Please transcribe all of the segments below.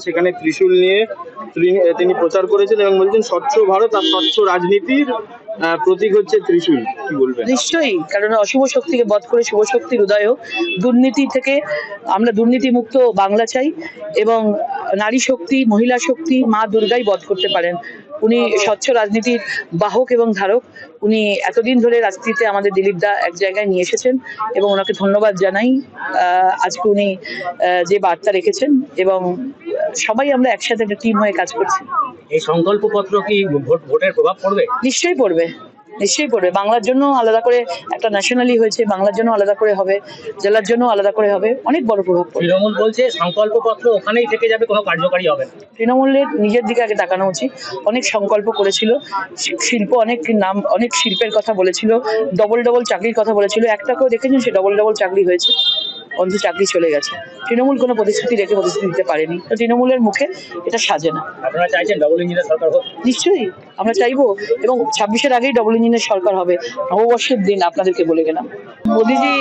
সেখানে ত্রিশূল নিয়ে তিনি- প্রচার করেছেন এবং বলছেন স্বচ্ছ ভারত আর স্বচ্ছ রাজনীতির প্রতীক হচ্ছে ত্রিশূল। কি বলবেন? নিশ্চয়ই, কারণ অশুভ শক্তিকে বধ করে শুভ শক্তির উদয় হোক। দুর্নীতি থেকে আমরা দুর্নীতি মুক্ত বাংলা চাই এবং নারী শক্তি, মহিলা শক্তি, মা দুর্গাই বধ করতে পারেন। উনি স্বচ্ছ রাজনীতির বাহক এবং ধারক। উনি এতদিন ধরে রাজনীতিতে আমাদের দিলীপ দা এক জায়গায় নিয়ে এসেছেন এবং ওনাকে ধন্যবাদ জানাই। আজকে উনি যে বার্তা রেখেছেন এবং সবাই আমরা একসাথে একটা টিম হয়ে কাজ করছি। এই সংকল্পপত্র কি ভোট ভোটের প্রভাব পড়বে? নিশ্চয়ই পড়বে নিশ্চয়ই পড়বে। বাংলার জন্য আলাদা করে একটা ন্যাশনালি হয়েছে বাংলার জন্য আলাদা করে হবে জেলার জন্য আলাদা করে হবে অনেক বড় প্রভাব পড়বে। তৃণমূল বলছে সংকল্পপত্র ওখানেই থেকে যাবে কোনো কার্যকারী হবে তৃণমূলের নিজের দিকে আগে তাকানো উচিত। অনেক সংকল্প করেছিল শিল্প অনেক নাম অনেক শিল্পের কথা বলেছিল ডবল ডবল চাকরির কথা বলেছিল। একটা একটাকেও দেখেছেন সে ডবল ডবল চাকরি হয়েছে। অন্ত চাকরি চলে গেছে। তৃণমূল কোনো প্রতিশ্রুতি রেখে প্রতিশ্রুতি দিতে পারেনি। তো তৃণমূলের মুখে এটা সাজে না। আপনারা চাইছেন ডবল ইঞ্জিনের সরকার হোক? নিশ্চয়ই। আমরা চাইব। এবং ছাব্বিশের আগেই ডবল ইঞ্জিনের সরকার হবে। নববর্ষের দিন আপনাদেরকে বলে গেলাম। মোদিজি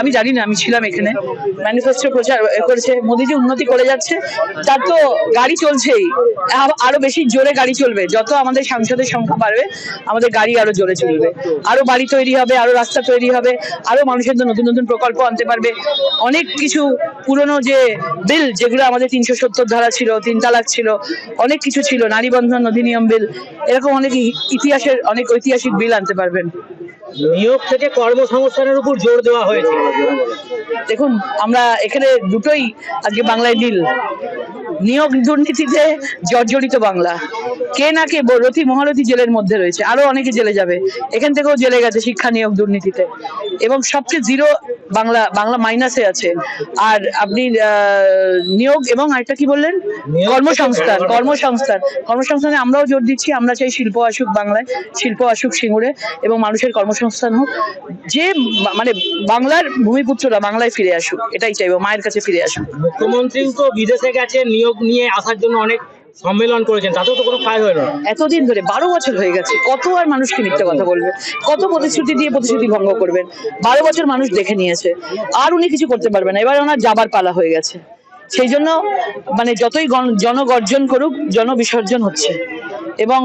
আমি জানি না, আমি ছিলাম এখানে। ম্যানিফেস্টো প্রচার করেছে। মোদিজি উন্নতি করে যাচ্ছে। তার তো গাড়ি চলছেই। আরও বেশি জোরে গাড়ি চলবে। যত আমাদের সাংসদের সংখ্যা বাড়বে, আমাদের গাড়ি আরও জোরে চলবে। আরও বাড়ি তৈরি হবে, আরও রাস্তা তৈরি হবে, আরও মানুষের জন্য নতুন নতুন প্রকল্প আনতে পারবে। অনেক কিছু পুরনো যে বিল, যেগুলো আমাদের তিনশো সত্তর ধারা ছিল, তিন তালাক ছিল, অনেক কিছু ছিল। নারী বন্ধন অধিনিয়ম বিল, এরকম অনেক ইতিহাসের অনেক ঐতিহাসিক বিল আনতে পারবেন। নিয়োগ থেকে কর্মসংস্থানের উপর জোর দেওয়া হয়েছে। দেখুন, আমরা এখানে দুটোই আজকে বাংলায় দিল নিয়োগ দুর্নীতিতে জর্জরিত বাংলা। কে না কে রথী মহারথী জেলের মধ্যে রয়েছে আরও অনেকে জেলে যাবে। এখান থেকেও জেলে গেছে শিক্ষা নিয়োগ দুর্নীতিতে। এবং সবচেয়ে জিরো বাংলা বাংলা মাইনাসে আছে। আর আপনি নিয়োগ এবং আরেকটা কি বললেন? কর্মসংস্থান কর্মসংস্থান। কর্মসংস্থানে। আমরাও জোর দিচ্ছি আমরা চাই শিল্প আসুক বাংলায় শিল্প আসুক সিঙ্গুরে এবং মানুষের কর্মসংস্থান হোক। যে মানে বাংলার ভূমিপুত্ররা বাংলায় ফিরে আসুক এটাই চাইব মায়ের কাছে ফিরে আসুক। মুখ্যমন্ত্রীও তো বিদেশে গেছে নিয়োগ নিয়ে আসার জন্য অনেক সম্মেলন করেছেন, তাতেও তো কোনো কাজ হলো না। এতদিন ধরে, বারো বছর হয়ে গেছে, কত আর মানুষকে মিথ্যে কথা বলবে? কত প্রতিশ্রুতি দিয়ে প্রতিশ্রুতি ভঙ্গ করবেন? বারো বছর মানুষ দেখে নিয়েছে, আর উনি কিছু করতে পারবেন না, এবার ওনার যাবার পালা হয়ে গেছে। সেই জন্য মানে যতই জনগর্জন করুক, জনবিসর্জন হচ্ছে। এবং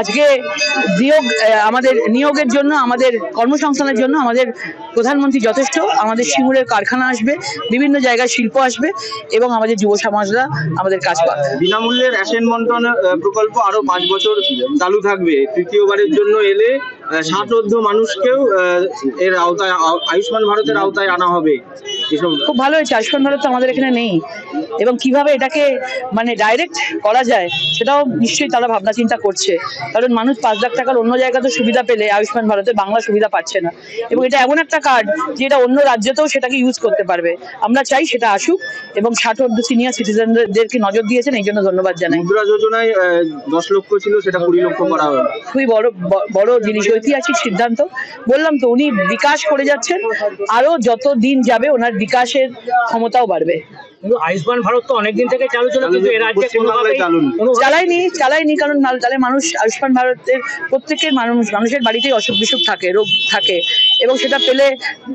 আজকে নিয়োগ আমাদের নিয়োগের জন্য, আমাদের কর্মসংস্থানের জন্য আমাদের প্রধানমন্ত্রী যথেষ্ট। আমাদের সিঙ্গুরের কারখানা আসবে, বিভিন্ন জায়গায় শিল্প আসবে এবং আমাদের যুব সমাজরা আমাদের কাজ পাবে। বিনামূল্যে রেশন বন্টন প্রকল্প আরও পাঁচ বছর চালু থাকবে। তৃতীয়বারের জন্য এলে ষাট মানুষকেও এর আওতায় আয়ুষ্মান ভারতের আওতায় আনা হবে। খুব ভালো হয়েছে আয়ুষ্মান ভারত তো আমাদের এখানে নেই। এবং কীভাবে এটাকে মানে ডাইরেক্ট করা যায় সেটাও নিশ্চয়ই তারা ভাবনা চিন্তা করছে। কারণ মানুষ পাঁচ লাখ টাকার অন্য জায়গাতে সুবিধা পেলে আয়ুষ্মান ভারতে বাংলা সুবিধা পাচ্ছে না। এবং এটা এমন একটা কার্ড যেটা অন্য রাজ্যতেও সেটাকে ইউজ করতে পারবে। আমরা চাই সেটা আসুক এবং ষাট অর্ধ সিনিয়র সিটিজেনদেরকে নজর দিয়েছেন এই জন্য ধন্যবাদ জানাই। মুদ্রা যোজনায় দশ লক্ষ ছিল সেটা কুড়ি লক্ষ করা হবে খুবই বড় বড় জিনিস ঐতিহাসিক সিদ্ধান্ত। বললাম তো উনি বিকাশ করে যাচ্ছেন। আরও যত দিন যাবে ওনার বিকাশের ক্ষমতাও বাড়বে। কিন্তু আয়ুষ্মান ভারত তো অনেকদিন থেকে চালু ছিল কিন্তু এ রাজ্যে চালাইনি চালাইনি কারণ তাহলে মানুষ আয়ুষ্মান ভারতের প্রত্যেকের মানুষ মানুষের বাড়িতেই অসুখ বিসুখ থাকে রোগ থাকে এবং সেটা পেলে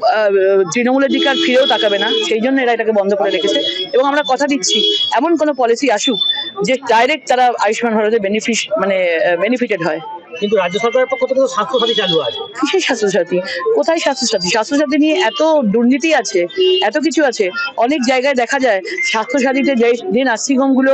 আহ, তৃণমূলের দিকে আর ফিরেও তাকাবে না সেই জন্য এরা এটাকে বন্ধ করে রেখেছে। এবং আমরা কথা দিচ্ছি এমন কোনো পলিসি আসুক যে ডাইরেক্ট তারা আয়ুষ্মান ভারতের বেনিফিট মানে বেনিফিটেড হয়। কিন্তু রাজ্য সরকারের পক্ষ থেকে তো স্বাস্থ্যসাথী চালু আছে। কিসের স্বাস্থ্যসাথী? কোথায় স্বাস্থ্যসাথী? স্বাস্থ্যসাথী নিয়ে এত দুর্নীতি আছে এত কিছু আছে। অনেক জায়গায় দেখা যায় স্বাস্থ্যসাথীতে যে যে নার্সিংহোমগুলো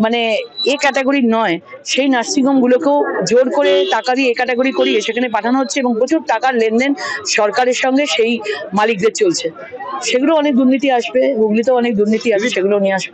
মানে এ ক্যাটাগরির নয় সেই নার্সিংহোমগুলোকেও জোর করে টাকা দিয়ে এ ক্যাটাগরি করিয়ে সেখানে পাঠানো হচ্ছে এবং প্রচুর টাকার লেনদেন সরকারের সঙ্গে সেই মালিকদের চলছে। সেগুলো অনেক দুর্নীতি আসবে হুগলিতেও অনেক দুর্নীতি আসবে সেগুলো নিয়ে আসব।